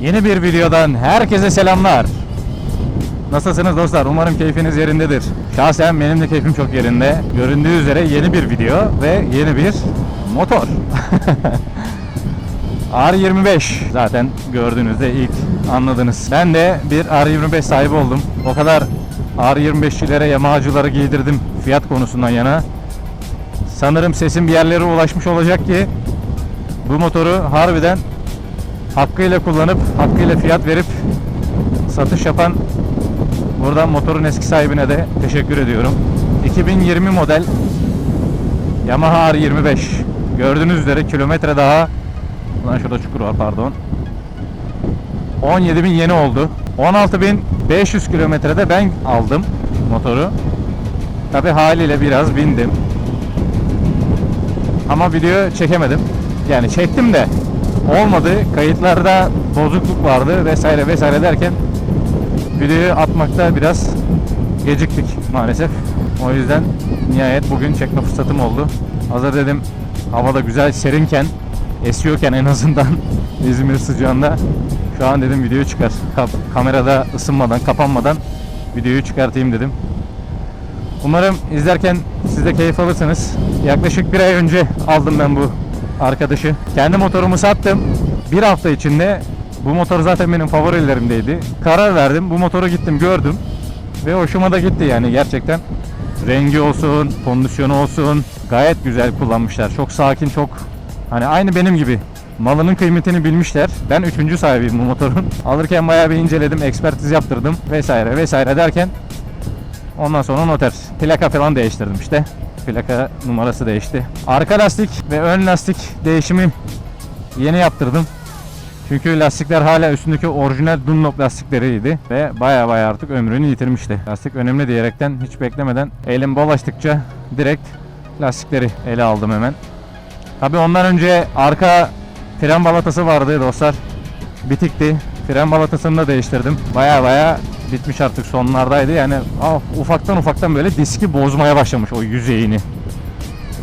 Yeni bir videodan herkese selamlar. Nasılsınız dostlar? Umarım keyfiniz yerindedir. Şahsen benim de keyfim çok yerinde. Göründüğü üzere yeni bir video ve yeni bir motor. R25 zaten gördüğünüzde ilk anladınız. Ben de bir R25 sahibi oldum. O kadar R25'çilere, Yamahacılara giydirdim fiyat konusundan yana. Sanırım sesim bir yerlere ulaşmış olacak ki bu motoru harbiden hakkıyla kullanıp hakkıyla fiyat verip satış yapan buradan motorun eski sahibine de teşekkür ediyorum. 2020 model Yamaha R25 gördüğünüz üzere kilometre daha Ulan şurada çukur var pardon. 17.000 yeni oldu. 16.500 kilometrede ben aldım motoru. Tabi haliyle biraz bindim. Ama video çekemedim. Yani çektim de olmadı. Kayıtlarda bozukluk vardı vesaire vesaire derken videoyu atmakta biraz geciktik maalesef. O yüzden nihayet bugün çekme fırsatım oldu. Hazır dedim havada güzel serinken esiyorken en azından İzmir sıcağında şu an dedim videoyu çıkar. Ka- kamerada ısınmadan kapanmadan videoyu çıkartayım dedim. Umarım izlerken siz de keyif alırsınız. Yaklaşık bir ay önce aldım ben bu arkadaşı. Kendi motorumu sattım. Bir hafta içinde bu motor zaten benim favorilerimdeydi. Karar verdim. Bu motoru gittim gördüm. Ve hoşuma da gitti yani gerçekten. Rengi olsun, kondisyonu olsun gayet güzel kullanmışlar. Çok sakin, çok hani aynı benim gibi. Malının kıymetini bilmişler. Ben üçüncü sahibiyim bu motorun. Alırken bayağı bir inceledim, ekspertiz yaptırdım vesaire vesaire derken Ondan sonra noter. Plaka falan değiştirdim işte. Plaka numarası değişti. Arka lastik ve ön lastik değişimi yeni yaptırdım. Çünkü lastikler hala üstündeki orijinal Dunlop lastikleriydi ve baya baya artık ömrünü yitirmişti. Lastik önemli diyerekten hiç beklemeden elim dolaştıkça direkt lastikleri ele aldım hemen. Tabi ondan önce arka fren balatası vardı dostlar. Bitikti. Fren balatasını da değiştirdim. Baya baya bitmiş artık sonlardaydı. Yani ah, ufaktan ufaktan böyle diski bozmaya başlamış o yüzeyini.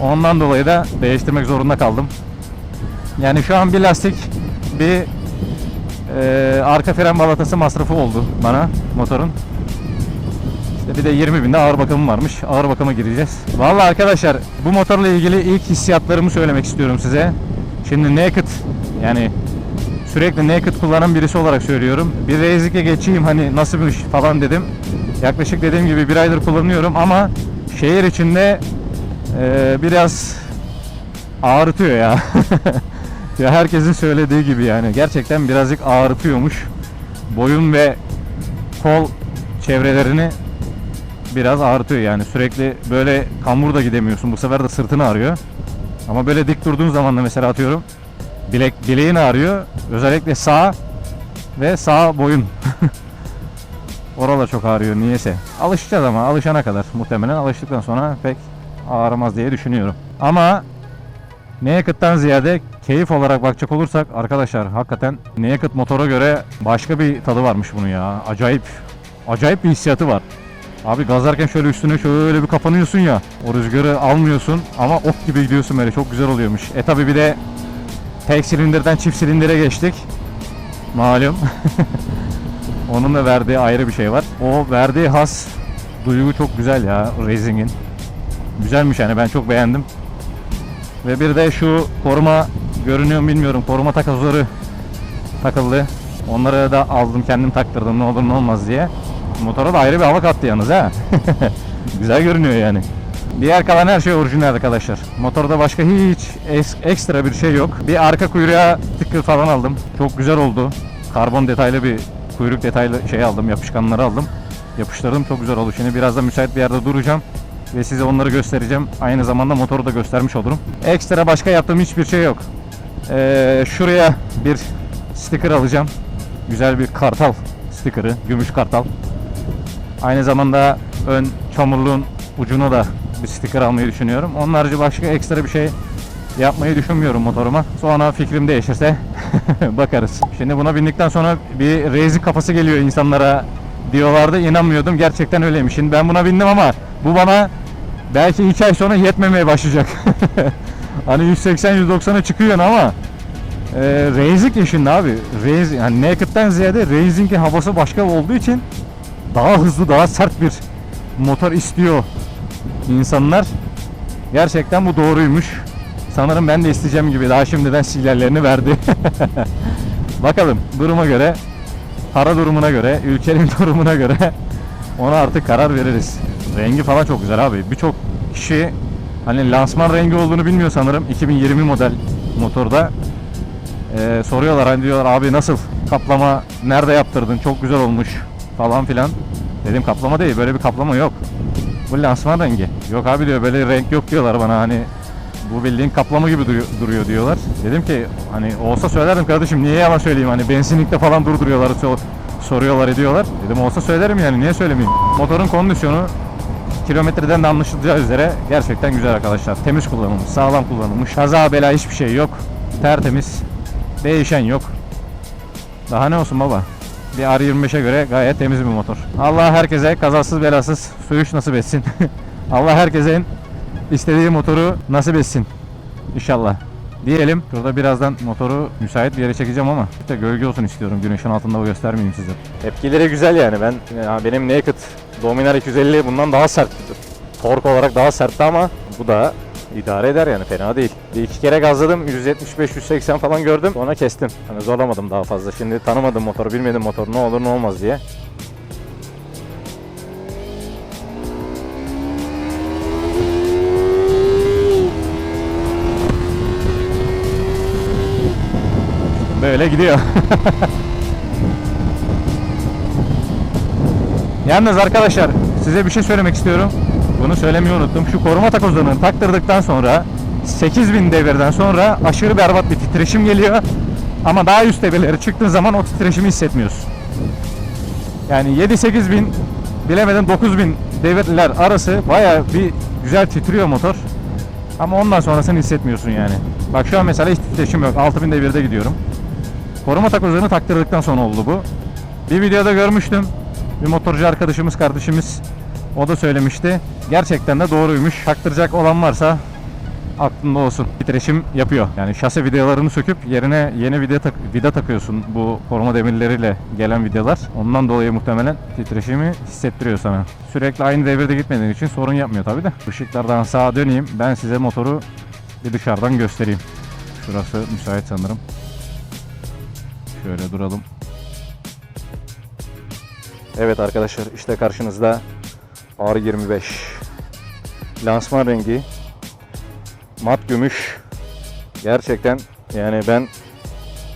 Ondan dolayı da değiştirmek zorunda kaldım. Yani şu an bir lastik bir e, arka fren balatası masrafı oldu bana motorun. İşte bir de 20 binde ağır bakımı varmış. Ağır bakıma gireceğiz. Vallahi arkadaşlar bu motorla ilgili ilk hissiyatlarımı söylemek istiyorum size. Şimdi naked yani sürekli naked kullanan birisi olarak söylüyorum. Bir Razik'e geçeyim hani nasılmış falan dedim. Yaklaşık dediğim gibi bir aydır kullanıyorum ama şehir içinde e, biraz ağrıtıyor ya. ya herkesin söylediği gibi yani gerçekten birazcık ağrıtıyormuş. Boyun ve kol çevrelerini biraz ağrıtıyor yani sürekli böyle kambur da gidemiyorsun bu sefer de sırtını ağrıyor. Ama böyle dik durduğun zaman da mesela atıyorum bilek bileğin ağrıyor. Özellikle sağ ve sağ boyun. Oralar çok ağrıyor niyeyse. Alışacağız ama alışana kadar muhtemelen alıştıktan sonra pek ağrımaz diye düşünüyorum. Ama Naked'dan ziyade keyif olarak bakacak olursak arkadaşlar hakikaten Naked motora göre başka bir tadı varmış bunun ya. Acayip acayip bir hissiyatı var. Abi gazlarken şöyle üstüne şöyle bir kapanıyorsun ya. O rüzgarı almıyorsun ama ok gibi gidiyorsun böyle çok güzel oluyormuş. E tabi bir de tek silindirden çift silindire geçtik. Malum. Onun da verdiği ayrı bir şey var. O verdiği has duygu çok güzel ya Racing'in. Güzelmiş yani ben çok beğendim. Ve bir de şu koruma görünüyor mu bilmiyorum. Koruma takozları takıldı. Onları da aldım kendim taktırdım ne olur ne olmaz diye. Motora da ayrı bir hava kattı yalnız ha. Güzel görünüyor yani. Diğer kalan her şey orijinal arkadaşlar. Motorda başka hiç ekstra bir şey yok. Bir arka kuyruğa sticker falan aldım. Çok güzel oldu. Karbon detaylı bir kuyruk detaylı şey aldım. Yapışkanları aldım. Yapıştırdım çok güzel oldu. Şimdi biraz da müsait bir yerde duracağım. Ve size onları göstereceğim. Aynı zamanda motoru da göstermiş olurum. Ekstra başka yaptığım hiçbir şey yok. Ee, şuraya bir sticker alacağım. Güzel bir kartal sticker'ı. Gümüş kartal. Aynı zamanda ön çamurluğun ucuna da bir sticker almayı düşünüyorum. Onun harici başka ekstra bir şey yapmayı düşünmüyorum motoruma. Sonra fikrim değişirse bakarız. Şimdi buna bindikten sonra bir racing kafası geliyor insanlara diyorlardı. İnanmıyordum. Gerçekten öyleymiş. Şimdi ben buna bindim ama bu bana belki 2 ay sonra yetmemeye başlayacak. hani 180-190'a çıkıyor ama Ee, Racing işinde abi. Racing, yani Naked'den ziyade Racing'in havası başka olduğu için daha hızlı, daha sert bir motor istiyor insanlar. Gerçekten bu doğruymuş. Sanırım ben de isteyeceğim gibi daha şimdiden sinyallerini verdi. Bakalım duruma göre, para durumuna göre, ülkenin durumuna göre ona artık karar veririz. Rengi falan çok güzel abi. Birçok kişi hani lansman rengi olduğunu bilmiyor sanırım 2020 model motorda. Ee, soruyorlar hani diyorlar abi nasıl kaplama nerede yaptırdın çok güzel olmuş falan filan. Dedim kaplama değil böyle bir kaplama yok. Bu lansman rengi. Yok abi diyor böyle renk yok diyorlar bana hani bu bildiğin kaplama gibi duruyor, duruyor diyorlar. Dedim ki hani olsa söylerdim kardeşim niye yalan söyleyeyim hani benzinlikte falan durduruyorlar so- soruyorlar ediyorlar. Dedim olsa söylerim yani niye söylemeyeyim. Motorun kondisyonu kilometreden de anlaşılacağı üzere gerçekten güzel arkadaşlar. Temiz kullanılmış, sağlam kullanılmış. Kaza bela hiçbir şey yok. Tertemiz. Değişen yok. Daha ne olsun baba? Bir R25'e göre gayet temiz bir motor. Allah herkese kazasız belasız sürüş nasip etsin. Allah herkese istediği motoru nasip etsin. İnşallah. Diyelim. Şurada birazdan motoru müsait bir yere çekeceğim ama işte gölge olsun istiyorum. Güneşin altında o göstermeyeyim size. Tepkileri güzel yani. Ben ya benim Naked Dominar 250 bundan daha sert. Tork olarak daha sertti ama bu da idare eder yani fena değil. Bir iki kere gazladım 175-180 falan gördüm sonra kestim. Hani zorlamadım daha fazla. Şimdi tanımadım motoru bilmedim motor ne olur ne olmaz diye. Böyle gidiyor. Yalnız arkadaşlar size bir şey söylemek istiyorum. Bunu söylemeyi unuttum. Şu koruma takozlarını taktırdıktan sonra 8000 devirden sonra aşırı berbat bir titreşim geliyor. Ama daha üst devirlere çıktığın zaman o titreşimi hissetmiyorsun. Yani 7-8 bin bilemeden 9 bin devirler arası baya bir güzel titriyor motor. Ama ondan sonrasını hissetmiyorsun yani. Bak şu an mesela hiç titreşim yok. 6000 devirde gidiyorum. Koruma takozlarını taktırdıktan sonra oldu bu. Bir videoda görmüştüm. Bir motorcu arkadaşımız, kardeşimiz o da söylemişti. Gerçekten de doğruymuş. Taktıracak olan varsa aklında olsun. Titreşim yapıyor. Yani şase vidalarını söküp yerine yeni vida, tak vida takıyorsun bu koruma demirleriyle gelen vidalar. Ondan dolayı muhtemelen titreşimi hissettiriyor sana. Sürekli aynı devirde gitmediğin için sorun yapmıyor tabi de. Işıklardan sağa döneyim. Ben size motoru bir dışarıdan göstereyim. Şurası müsait sanırım. Şöyle duralım. Evet arkadaşlar işte karşınızda R25 lansman rengi mat gümüş gerçekten yani ben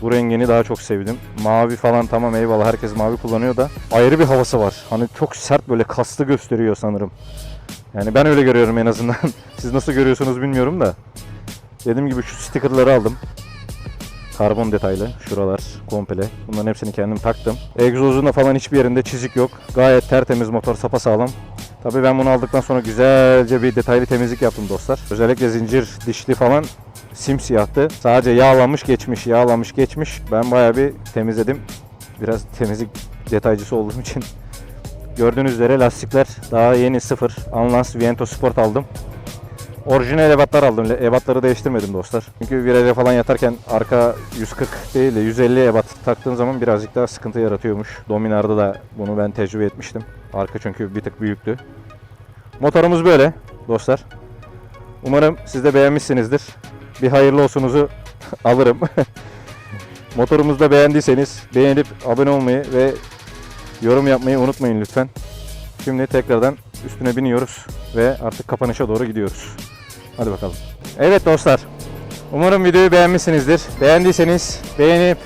bu rengini daha çok sevdim. Mavi falan tamam eyvallah herkes mavi kullanıyor da ayrı bir havası var. Hani çok sert böyle kaslı gösteriyor sanırım. Yani ben öyle görüyorum en azından. Siz nasıl görüyorsunuz bilmiyorum da. Dediğim gibi şu stickerları aldım. Karbon detaylı şuralar komple. Bunların hepsini kendim taktım. Egzozunda falan hiçbir yerinde çizik yok. Gayet tertemiz motor sapasağlam. Tabii ben bunu aldıktan sonra güzelce bir detaylı temizlik yaptım dostlar. Özellikle zincir dişli falan simsiyahtı. Sadece yağlanmış geçmiş, yağlanmış geçmiş. Ben bayağı bir temizledim. Biraz temizlik detaycısı olduğum için. Gördüğünüz üzere lastikler daha yeni sıfır. Unlance Viento Sport aldım. Orijinal ebatlar aldım. Ebatları değiştirmedim dostlar. Çünkü viraja falan yatarken arka 140 değil de 150 ebat taktığın zaman birazcık daha sıkıntı yaratıyormuş. Dominar'da da bunu ben tecrübe etmiştim. Arka çünkü bir tık büyüktü. Motorumuz böyle dostlar. Umarım siz de beğenmişsinizdir. Bir hayırlı olsunuzu alırım. Motorumuzu da beğendiyseniz beğenip abone olmayı ve yorum yapmayı unutmayın lütfen. Şimdi tekrardan üstüne biniyoruz ve artık kapanışa doğru gidiyoruz. Hadi bakalım. Evet dostlar. Umarım videoyu beğenmişsinizdir. Beğendiyseniz beğenip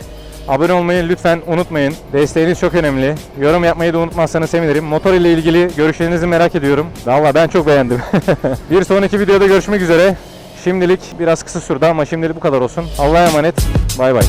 abone olmayı lütfen unutmayın. Desteğiniz çok önemli. Yorum yapmayı da unutmazsanız sevinirim. Motor ile ilgili görüşlerinizi merak ediyorum. Valla ben çok beğendim. Bir sonraki videoda görüşmek üzere. Şimdilik biraz kısa sürdü ama şimdilik bu kadar olsun. Allah'a emanet. Bay bay.